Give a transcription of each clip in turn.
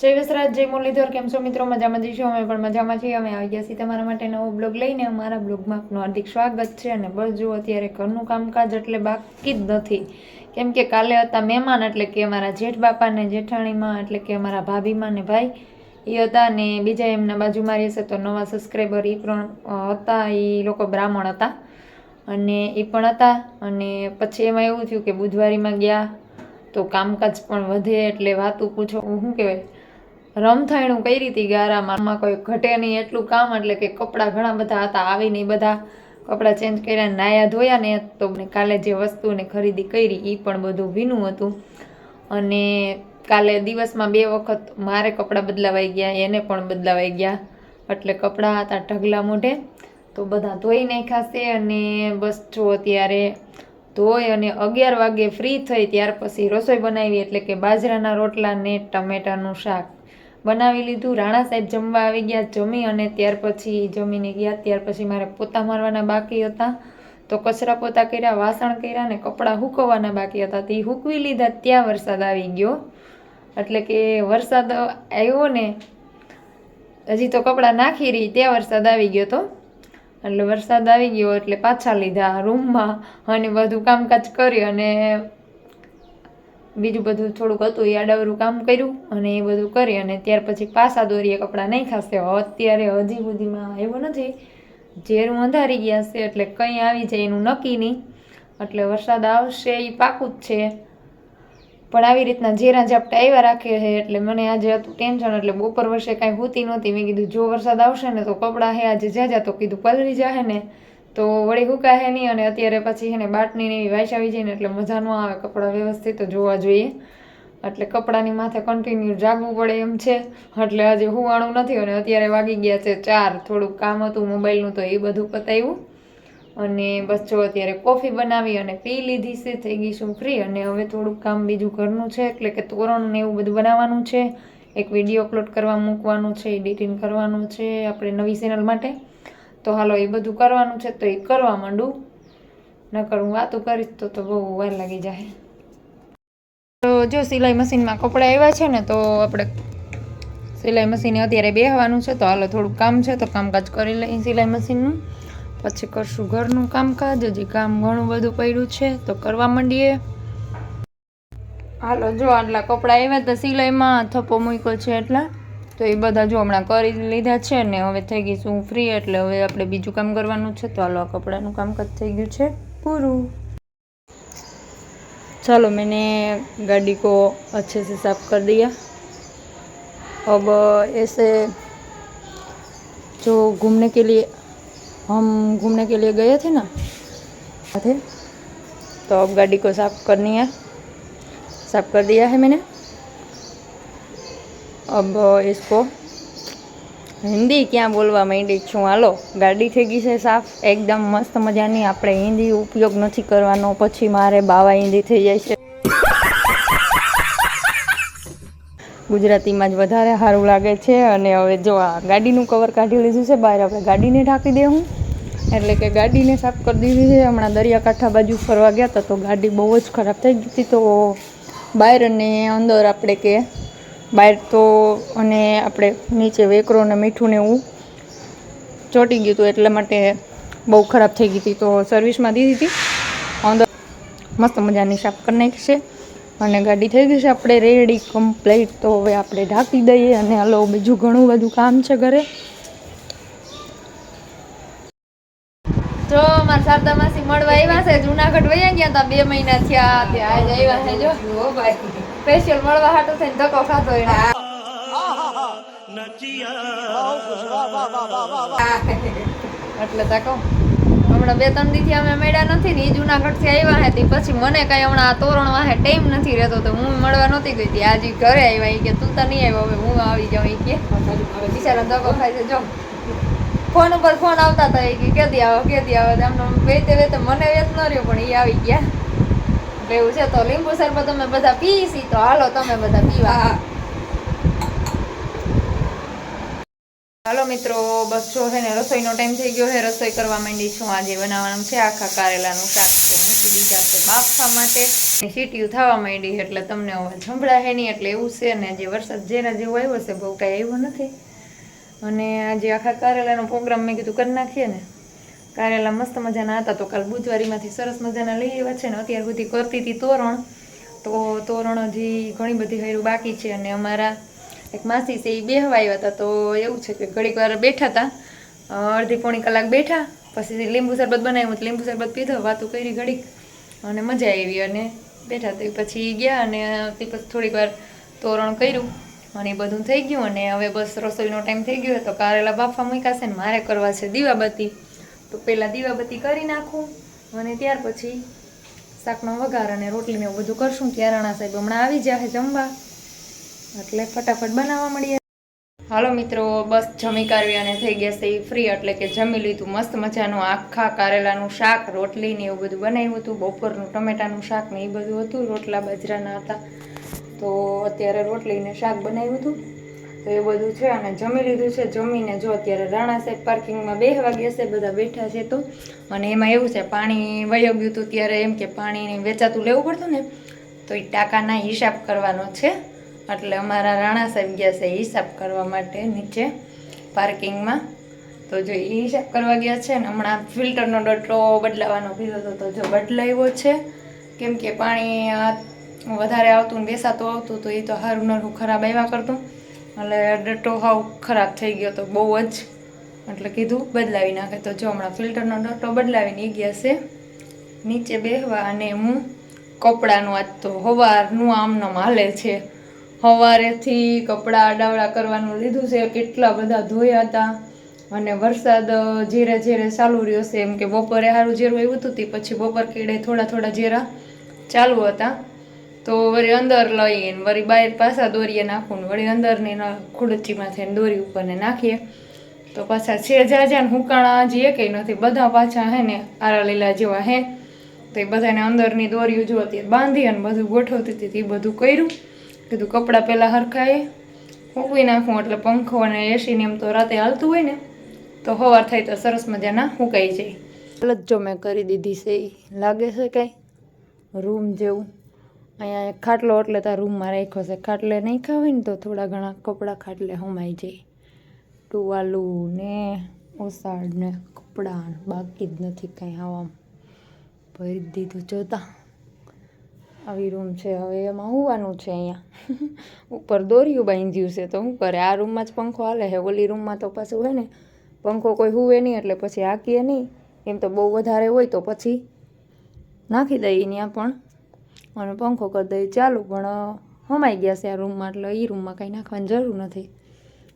જય વસરાજ, જય મુરલીધર, કેમ છો મિત્રો? મજામાં જઈશું અમે પણ મજામાં છીએ. અમે આવી ગયા છીએ તમારા માટે નવો બ્લોગ લઈને. અમારા બ્લોગમાં આપનું હાર્દિક સ્વાગત છે અને બસ જુઓ અત્યારે ઘરનું કામકાજ એટલે બાકી જ નથી. કેમ કે કાલે હતા મહેમાન એટલે કે અમારા જેઠ બાપાને જેઠાણીમાં એટલે કે અમારા ભાભીમાં ને ભાઈ. એ હતા ને બીજા એમના બાજુમાં મારી હશે તો નવા સબસ્ક્રાઈબર એ પણ હતા. એ લોકો બ્રાહ્મણ હતા. અને એ પણ હતા. અને પછી એમાં એવું થયું કે બુધવારીમાં ગયા તો કામકાજ પણ વધે એટલે વાતું પૂછો. શું કહેવાય? રમથાયણું કઈ રીતે ગારામાં. કોઈ ઘટે નહીં એટલું કામ, એટલે કે કપડાં ઘણા બધા હતા આવીને બધા. કપડાં ચેન્જ કર્યા નાયા ધોયા ને તો કાલે જે વસ્તુને ખરીદી કરી એ પણ બધું ભીનું હતું. અને કાલે દિવસમાં બે વખત મારે કપડાં બદલાવાઈ ગયા, એને પણ બદલાવાઈ ગયા. એટલે કપડાં હતા ઢગલા મોઢે, તો બધા ધોઈ નાખ્યા છે અને બસ જો અત્યારે ધોઈ અને અગિયાર વાગે ફ્રી થઈ ત્યાર પછી રસોઈ બનાવી, એટલે કે બાજરાના રોટલા ને ટમેટાનું શાક. બનાવી લીધું. રાણા સાહેબ જમવા આવી ગયા, જમી અને ત્યાર પછી જમીને ગયા. ત્યાર પછી મારે પોતા મારવાના બાકી હતા. તો કચરા પોતા કર્યા, વાસણ કર્યા ને કપડાં હુકવવાના બાકી હતા. તે હૂકવી લીધા, ત્યાં વરસાદ આવી ગયો. એટલે કે વરસાદ આવ્યો ને, હજી તો કપડાં નાખી રહી, ત્યાં વરસાદ આવી ગયો તો. એટલે વરસાદ આવી ગયો એટલે પાછા લીધા રૂમમાં અને બધું કામકાજ કરી અને બીજું બધું થોડુંક હતું, એ આડાવરું કામ કર્યું અને એ બધું કરી અને ત્યાર પછી પાસા દોરીએ કપડાં નહીં ખાશે. અત્યારે હજી સુધીમાં આવ્યો નથી. ઝેરું અંધારી ગયા છે એટલે કંઈ આવી જાય એનું નક્કી નહીં. એટલે વરસાદ આવશે એ પાકું જ છે. પણ આવી રીતના ઝેરા ઝાપટા આવ્યા રાખે છે એટલે મને આજે હતું ટેન્શન, એટલે બપોર વર્ષે કાંઈ હોતી નહોતી. મેં કીધું, જો વરસાદ આવશે ને તો કપડાં હે, આજે જ્યાં તો કીધું, પલળી જાહે ને. તો વળી હુકાહે નહીં અને અત્યારે પછી હેને ને બાટની એવી વાઈસ આવી જાય એટલે મજા ન આવે કપડાં વ્યવસ્થિત જોવા જોઈએ. એટલે કપડાની માથે કન્ટિન્યુ જાગવું પડે એમ છે. એટલે આજે હુવાણું નથી અને અત્યારે વાગી ગયા છે ચાર. થોડુંક કામ હતું મોબાઈલનું તો એ બધું પતાવ્યું અને બસ જો અત્યારે કોફી બનાવી અને પી લીધી છે. થઈ ગઈ છું ફ્રી અને હવે થોડુંક કામ બીજું ઘરનું છે એટલે કે તોરણ ને એવું બધું બનાવવાનું છે. એક વીડિયો અપલોડ કરવા મૂકવાનું છે એડિટિંગ કરવાનું છે. આપણે નવી ચેનલ માટે તો હાલો, એ બધું કરવાનું છે તો એ કરવા માંડું. નકર હું વાતું કરીશ તો તો બહુ વાર લાગી જાય. તો જો સિલાઈ મશીનમાં કપડાં આવ્યા છે ને, તો આપણે સિલાઈ મશીને અત્યારે બેહવાનું છે, તો હાલો થોડું કામ છે, તો કામકાજ કરી લઈએ સિલાઈ મશીનનું. પછી કરશું ઘરનું કામકાજ, હજી કામ ઘણું બધું પડ્યું છે, તો કરવા માંડીએ. હાલો, જો આટલા કપડાં આવ્યા હતા સિલાઈમાં, થપ્પો મૂક્યો છે એટલા. તો એ બધા જો હમણાં કરી લીધા છે ને હવે થઈ ગઈ છું ફ્રી એટલે હવે આપણે બીજું કામ કરવાનું છે તો હાલો આ કપડાનું કામકાજ થઈ ગયું છે પૂરું चलो मैंने गाड़ी को अच्छे से साफ कर दिया अब ऐसे जो घूमने के लिए हम घूमने के लिए गए थे ना थे तो अब गाड़ी को साफ करनी है साफ कर दिया है मैंने अब इसको હિન્દી ક્યાં બોલવા માંડી છું હાલો ગાડી થઈ ગઈ છે સાફ એકદમ મસ્ત મજાની આપણે હિન્દી ઉપયોગ નથી કરવાનો પછી મારે બાવા હિન્દી થઈ જાય છે ગુજરાતીમાં જ વધારે સારું લાગે છે અને હવે જો આ ગાડીનું કવર કાઢી લીધું છે બહાર આપણે ગાડીને ઢાંકી દેવું એટલે કે ગાડીને સાફ કરી દીધી છે હમણાં દરિયાકાંઠા બાજુ ફરવા ગયા હતા તો ગાડી બહુ જ ખરાબ થઈ ગઈ હતી તો બહાર અને અંદર આપણે કે બહાર તો અને આપણે નીચે વેકરો ને મીઠું ને એવું ચોંટી ગયું હતું એટલા માટે બહુ ખરાબ થઈ ગઈ હતી. તો સર્વિસમાં દીધી હતી. ઓન ધ મસ્ત મજાની સાફ કરી નાખી છે અને ગાડી થઈ ગઈ છે આપણે રેડી કમ્પ્લીટ તો હવે આપણે ઢાંકી દઈએ અને હાલો બીજું ઘણું બધું કામ છે ઘરે. જો મારા શારદા માસી મળવા આવ્યા છે. જુનાગઢ વયા ગયા હતા બે મહિના થયા. ત્યાં જ આવ્યા છે જો. સ્પેશિયલ મળવા હાટું થઈને ધક્કો ખાધો એને એટલે તકો હમણાં બે ત્રણ દીથી અમે મળ્યા નથી ને એ જુનાગઢથી આવ્યા હતી પછી મને કઈ હમણાં આ તોરણ વાહે ટાઈમ નથી રહેતો તો હું મળવા નહોતી ગઈ હતી. આજે ઘરે આવ્યા, ઈ કે તું તો નહીં આવ્યો, હવે હું આવી જાઉં એ કે. બિચારા ધક્કો ખાય છે, જો. ફોન ઉપર ફોન આવતા હતા એ કે કેદી આવો કેદી આવો. તો આમને વેતે વેતે મને વેત ન રહ્યો, પણ એ આવી ગયા. એવું છે તો લીંબુ શરબત અમે બધા પીસી તો હાલો તમે બધા પીવા. હાલો મિત્રો બસ જો છે ને રસોઈનો ટાઈમ થઈ ગયો છે રસોઈ કરવા માંડી છું. આજે બનાવવાનું છે આખા કારેલાનું શાક તો મૂકી દીધા છે બાફવા માટે. સીટીયું થવા માંડી એટલે તમને અવાજ સંભળાશે નહીં એટલે એવું છે ને જે વરસાદ જેના જેવો આવ્યો છે બહુ કાંઈ આવ્યો નથી. અને આજે આખા કારેલાનો પ્રોગ્રામ મેં કીધું કરી નાખીએ ને. કારેલા મસ્ત મજાના હતા. તો કાલ બુધવારીમાંથી સરસ મજાના લઈ આવ્યા છે ને અત્યાર સુધી કરતી હતી તોરણ. તો તોરણ હજી ઘણી બધી હૈરું બાકી છે અને અમારા એક માસી છે એ બેહવા આવ્યા હતા. તો એવું છે કે ઘડીક વાર બેઠા હતા અડધી પોણી કલાક બેઠા. પછી લીંબુ શરબત બનાવ્યું લીંબુ શરબત પીધો, વાતું કરી ઘડીક. અને મજા આવી અને બેઠા તો. પછી ગયા અને પછી થોડીક વાર તોરણ કર્યું અને એ બધું થઈ ગયું. અને હવે બસ રસોઈનો ટાઈમ થઈ ગયો તો કારેલા બાફા મૂક્યા છે ને મારે કરવા છે દીવાબત્તી. તો પહેલાં દીવાબત્તી કરી નાખું અને ત્યાર પછી શાકનો વઘાર અને રોટલીને એવું બધું કરશું. ત્યાં રાણા સાહેબ હમણાં આવી જાય જમવા. એટલે ફટાફટ બનાવવા મળીએ હાલો મિત્રો, બસ જમી કરવી અને થઈ ગયા છે ફ્રી એટલે કે જમી લીધું. મસ્ત મજાનું આખા કારેલાનું શાક, રોટલી ને એવું બધું બનાવ્યું હતું. બપોરનું ટમેટાનું શાક ને એ બધું હતું. રોટલા બાજરાના હતા. તો અત્યારે રોટલીને શાક બનાવ્યું હતું. તો એ બધું છે અને જમી લીધું છે. જમીને જો અત્યારે રાણા સાહેબ પાર્કિંગમાં બે ગયા છે, બધા બેઠા છે તો. અને એમાં એવું છે, પાણી વયો ગયું હતું ત્યારે એમ કે પાણી વેચાતું લેવું પડતું ને, તો એ ટાંકાના હિસાબ કરવાનો છે. એટલે અમારા રાણા સાહેબ ગયા છે હિસાબ કરવા માટે નીચે પાર્કિંગમાં તો જો એ હિસાબ કરવા ગયા છે ને, હમણાં ફિલ્ટરનો ડટો બદલાવાનો કીધો હતો, તો જો બદલાવ્યો છે. કેમ કે પાણી વધારે આવતું ને બેસાતું આવતું તો એ તો હારું નરું ખરાબ આવ્યા કરતું. એટલે ડટ્ટો હાવ ખરાબ થઈ ગયો તો બહુ જ. એટલે કીધું બદલાવી નાખે. તો જો હમણાં ફિલ્ટરનો ડટ્ટો બદલાવીને ઈ ગયા છે. નીચે બેહવા અને હું કપડાનું આજ તો હવારનું આમનામ હાલે છે. સવારેથી કપડાં આડાવડા કરવાનું લીધું છે. કેટલા બધા ધોયા હતા અને વરસાદ ધીરે ધીરે ચાલુ રહ્યો છે. એમ કે બપોરે સારું ઝેરું આવ્યું હતું તે પછી બપોર કેડે થોડા થોડા જેરા ચાલુ હતા. તો વળી અંદર લઈને વળી બહાર પાછા દોરીએ નાખવું વળી અંદરની ખુડચીમાં થઈને દોરી ઉપર ને નાખીએ. તો પાછા છે જાજા ને હુકાણા હજી એક નથી. બધા પાછા હે ને આરા લીલા જેવા હે. તો એ બધાને અંદરની દોરીઓ જો બાંધી અને બધું ગોઠવતી હતી એ બધું કર્યું. કીધું કપડાં પહેલાં હરખાએ હૂકવી નાખું એટલે પંખો અને એસીને એમ તો રાતે હાલતું હોય ને, તો હવાર થાય તો સરસ મજાના હુકાઈ જાય. હાલત જો મેં કરી દીધી છે. લાગે છે કાંઈ? રૂમ જેવું. અહીંયા ખાટલો એટલે તાર રૂમમાં રાખ્યો છે. ખાટલે નહીં ખાવે ને તો થોડા ઘણા કપડાં ખાટલે હમાઈ જાય. ટુવાલું ને ઓસાડ ને કપડાં બાકી જ નથી કાંઈ આવા ભરી દીધું જોતા આવી રૂમ છે. હવે એમાં હોવાનું છે અહીંયા. ઉપર દોર્યું બાંધ્યું છે તો શું કરે? આ રૂમમાં જ પંખો હાલે છે. ઓલી રૂમમાં તો પાછું હોય ને પંખો કોઈ હુવે નહીં એટલે પછી હાકીએ નહીં. એમ તો બહુ વધારે હોય તો પછી નાખી દઈએ ત્યાં પણ. અને પંખો કરી દઈએ ચાલુ, પણ હમાઈ ગયા છે આ રૂમમાં, એટલે એ રૂમમાં કંઈ નાખવાની જરૂર નથી.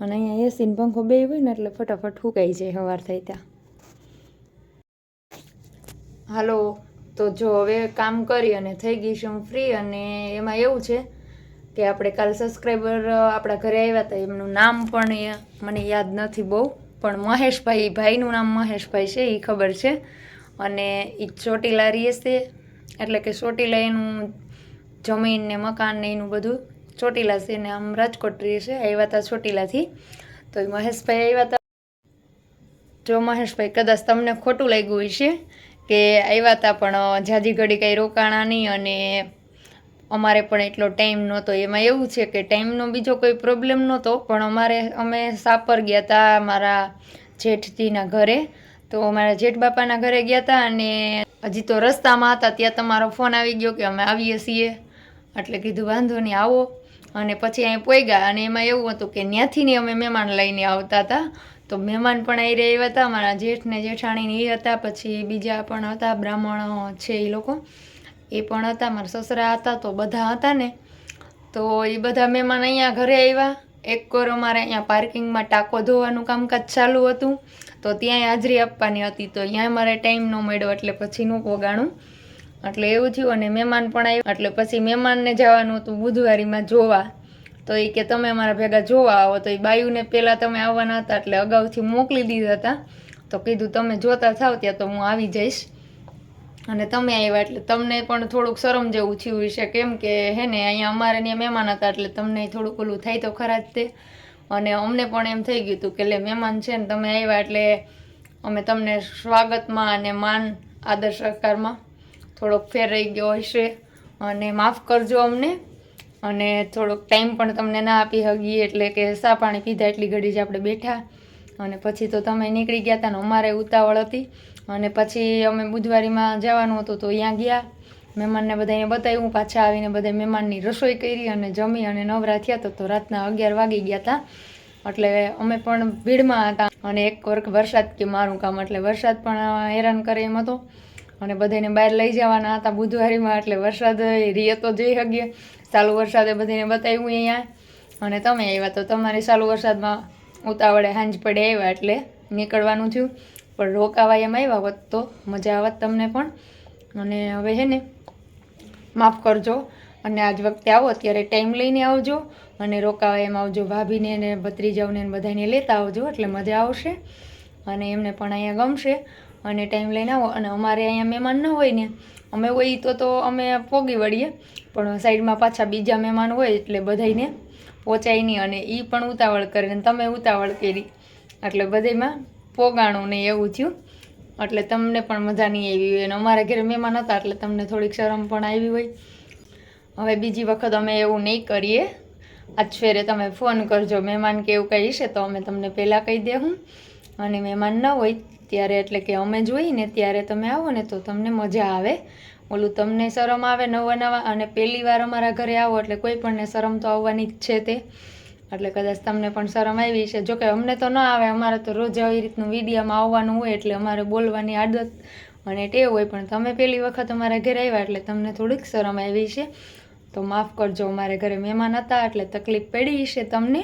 અને અહીંયા એસી ને પંખો બે હોય ને, એટલે ફટાફટ ફૂંકાઈ જાય સવાર થઈ ત્યાં. હાલો, તો જો હવે કામ કરી અને થઈ ગઈ છું ફ્રી અને એમાં એવું છે કે આપણે કાલ સબસ્ક્રાઈબર આપણા ઘરે આવ્યા હતા, એમનું નામ પણ મને યાદ નથી બહુ, પણ મહેશભાઈ, ભાઈનું નામ મહેશભાઈ છે એ ખબર છે. અને એ ચોટીલા રહીએ છે. એટલે કે ચોટીલા એનું જમીન ને મકાન ને એનું બધું ચોટીલા છે ને આમ રાજકોટ રહે છે, આવ્યા હતા ચોટીલાથી. તો એ મહેશભાઈ આવ્યા હતા. જો મહેશભાઈ, કદાચ તમને ખોટું લાગ્યું હશે કે આવ્યા હતા, પણ જાજી ઘડી કંઈ રોકાણા નહીં અને અમારે પણ એટલો ટાઈમ નહોતો. એમાં એવું છે કે ટાઈમનો બીજો કોઈ પ્રોબ્લેમ નહોતો, પણ અમારે, અમે સાપર ગયા હતા મારા જેઠજીના ઘરે. તો અમારા જેઠ બાપાના ઘરે ગયા હતા અને હજી તો રસ્તામાં હતા, ત્યાં તમારો ફોન આવી ગયો કે અમે આવીએ છીએ. એટલે કીધું, વાંધો નહીં, આવો. અને પછી અહીં પોઈગા અને એમાં એવું હતું કે ત્યાંથી અમે મહેમાન લઈને આવતા હતા. તો મહેમાન પણ આવી રહ્યા હતા મારા જેઠ ને જેઠાણી એ હતા, પછી બીજા પણ હતા, બ્રાહ્મણો છે એ લોકો. એ પણ હતા, મારા સસરા હતા, તો બધા હતા ને. તો એ બધા મહેમાન અહીંયા ઘરે આવ્યા. એક કોર અમારે અહીંયા પાર્કિંગમાં ટાંકો ધોવાનું કામકાજ ચાલુ હતું. તો ત્યાંય હાજરી આપવાની હતી તો અહીંયા મારે ટાઈમ ન મળ્યો એટલે પછીનું પોગાણું. એટલે એવું થયું અને મહેમાન પણ આવ્યું. એટલે પછી મહેમાનને જવાનું હતું બુધવારીમાં જોવા. તો એ કે તમે અમારા ભેગા જોવા આવો. તો એ બાયુને પહેલાં તમે આવવાના હતા એટલે અગાઉથી મોકલી દીધા હતા. તો કીધું તમે જોતા થાવ ત્યાં તો હું આવી જઈશ. અને તમે આવ્યા એટલે તમને પણ થોડુંક શરમ જેવું થયું હશે. કેમ કે હે ને, અહીંયા અમારે ત્યાં મહેમાન હતા એટલે તમને થોડુંક ઓલું થાય તો ખરા જ તે. અને અમને પણ એમ થઈ ગયું હતું કે લે, મહેમાન છે ને તમે આવ્યા એટલે અમે તમને સ્વાગતમાં અને માન આદર સહકારમાં થોડોક ફેર રહી ગયો હશે. અને માફ કરજો અમને. અને થોડોક ટાઈમ પણ તમને ના આપી હગીએ એટલે કે સા પાણી પીધા એટલી ઘડી જ આપણે બેઠા. અને પછી તો તમે નીકળી ગયા હતા ને અમારે ઉતાવળ હતી. અને પછી અમે બુધવારીમાં જવાનું હતું તો ત્યાં ગયા. મહેમાનને બધાને બતાવ્યું પાછા આવીને બધા મહેમાનની રસોઈ કરી અને જમી અને નવરા થયા તો તો રાતના અગિયાર વાગી ગયા હતા એટલે અમે પણ ભીડમાં હતા અને એક વર્ક વરસાદ કે મારું કામ એટલે વરસાદ પણ હેરાન કરે એમ હતો. અને બધાને બહાર લઈ જવાના હતા બુધવારીમાં, એટલે વરસાદ રીએ તો જઈ શકીએ ચાલુ વરસાદે બધાને બતાવ્યું અહીંયા. અને તમે આવ્યા તો તમારે ચાલુ વરસાદમાં ઉતાવળે હાંજ પડે આવ્યા એટલે નીકળવાનું થયું. પણ રોકાવા એમ આવ્યા હોત તો મજા આવત તમને પણ. અને હવે છે ને માફ કરજો. અને આજ વખતે આવો, અત્યારે ટાઈમ લઈને આવજો. અને રોકાવા એમ આવજો, ભાભીને અને ભત્રીજાઓને બધાને લેતા આવજો, એટલે મજા આવશે. અને એમને પણ અહીંયા ગમશે. અને ટાઈમ લઈને આવો. અને અમારે અહીંયા મહેમાન ન હોય ને, અમે હોય તો તો અમે પોગી વળીએ. પણ સાઈડમાં પાછા બીજા મહેમાન હોય એટલે બધાને પહોંચાય નહીં. અને એ પણ ઉતાવળ કરે ને તમે ઉતાવળ કરી. એટલે બધામાં પોગાણું ને એવું થયું. એટલે તમને પણ મજા નહીં આવી હોય. અને અમારા ઘરે મહેમાન હતા એટલે તમને થોડીક શરમ પણ આવી હોય. હવે બીજી વખત અમે એવું નહીં કરીએ. આજ ફેરે તમે ફોન કરજો. મહેમાન કે એવું કંઈ હશે તો અમે તમને પહેલાં કહી દેવું અને મહેમાન ન હોય ત્યારે એટલે કે અમે જોઈને ત્યારે તમે આવો ને તો તમને મજા આવે. ઓલું તમને શરમ આવે નવા નવા અને પહેલી વાર અમારા ઘરે આવો એટલે કોઈ પણને શરમ તો આવવાની જ છે તે. એટલે કદાચ તમને પણ શરમ આવી છે જોકે અમને તો ન આવે, અમારે તો રોજ આવી રીતનું વિડીયામાં આવવાનું હોય એટલે અમારે બોલવાની આદત અને ટેવ હોય. પણ તમે પહેલી વખત અમારા ઘરે આવ્યા એટલે તમને થોડીક શરમ આવી છે તો માફ કરજો, અમારે ઘરે મહેમાન હતા એટલે તકલીફ પડી છે તમને.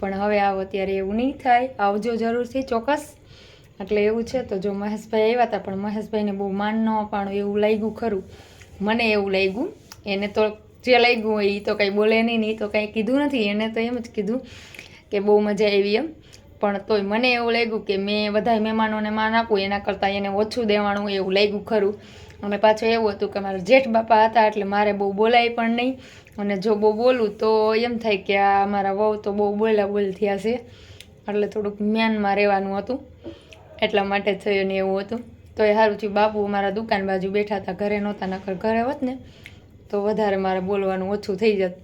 પણ હવે આવો ત્યારે એવું નહીં થાય. આવજો જરૂરથી ચોક્કસ. એટલે એવું છે. તો જો મહેશભાઈ આવ્યા હતા, પણ મહેશભાઈને બહુ માન ન અપાણું એવું લાગ્યું ખરું. મને એવું લાગ્યું. એને તો જે લાગ્યું હોય એ તો કંઈ બોલે નહીં ને તો કાંઈ કીધું નથી. એને તો એમ જ કીધું કે બહુ મજા આવી એમ. પણ તોય મને એવું લાગ્યું કે મેં બધા મહેમાનોને માન આપું, એના કરતાં એને ઓછું દેવાનું એવું લાગ્યું ખરું. અને પાછું એવું હતું કે મારા જેઠ બાપા હતા એટલે મારે બહુ બોલાય પણ નહીં. અને જો બહુ બોલું તો એમ થાય કે આ મારા વહુ તો બહુ બોલા બોલ થયા છે. એટલે થોડુંક મ્યાનમાં રહેવાનું હતું. એટલા માટે થયું ને એવું હતું. તો એ સારું થયું. બાપુ મારા દુકાન બાજુ બેઠા હતા. ઘરે નહોતા, નકર ઘરે હોત ને. તો વધારે મારે બોલવાનું ઓછું થઈ જત.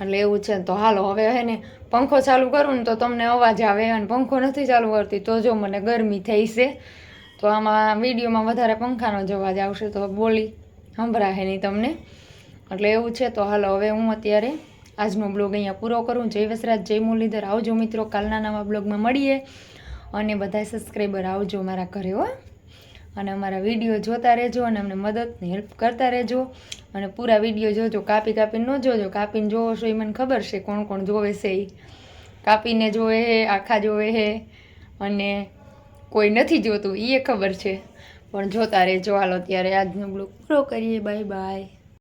એટલે એવું છે તો હાલો, હવે હે ને પંખો ચાલુ કરું ને તો તમને અવાજ આવે અને પંખો નથી ચાલુ કરતી, તો જો મને ગરમી થઈ છે તો આમાં વિડીયોમાં વધારે પંખાનો જ અવાજ આવશે, તો બોલી સંભળાશે નહીં તમને. એટલે એવું છે તો હાલો, હવે હું અત્યારે આજનો બ્લોગ અહીંયા પૂરો કરું. જય વસરાજ, જય મુરલીધર. આવજો મિત્રો કાલના નવા બ્લોગમાં મળીએ. અને બધા સબસ્ક્રાઈબર આવજો મારા ઘરે, હો. અને અમારા વીડિયો જોતા રહેજો અને અમને મદદની હેલ્પ કરતા રહેજો. અને પૂરા વીડિયો જોજો, કાપી કાપીને ન જોજો. કાપીને જોવો છો એ મને ખબર છે કોણ કોણ જોવે છે એ કાપીને જોવે હે, આખા જોવે હે, અને કોઈ નથી જોતું એ ખબર છે. પણ જોતા રહેજો. હાલો, ત્યારે આજનો બ્લોગ પૂરો કરીએ. Bye bye.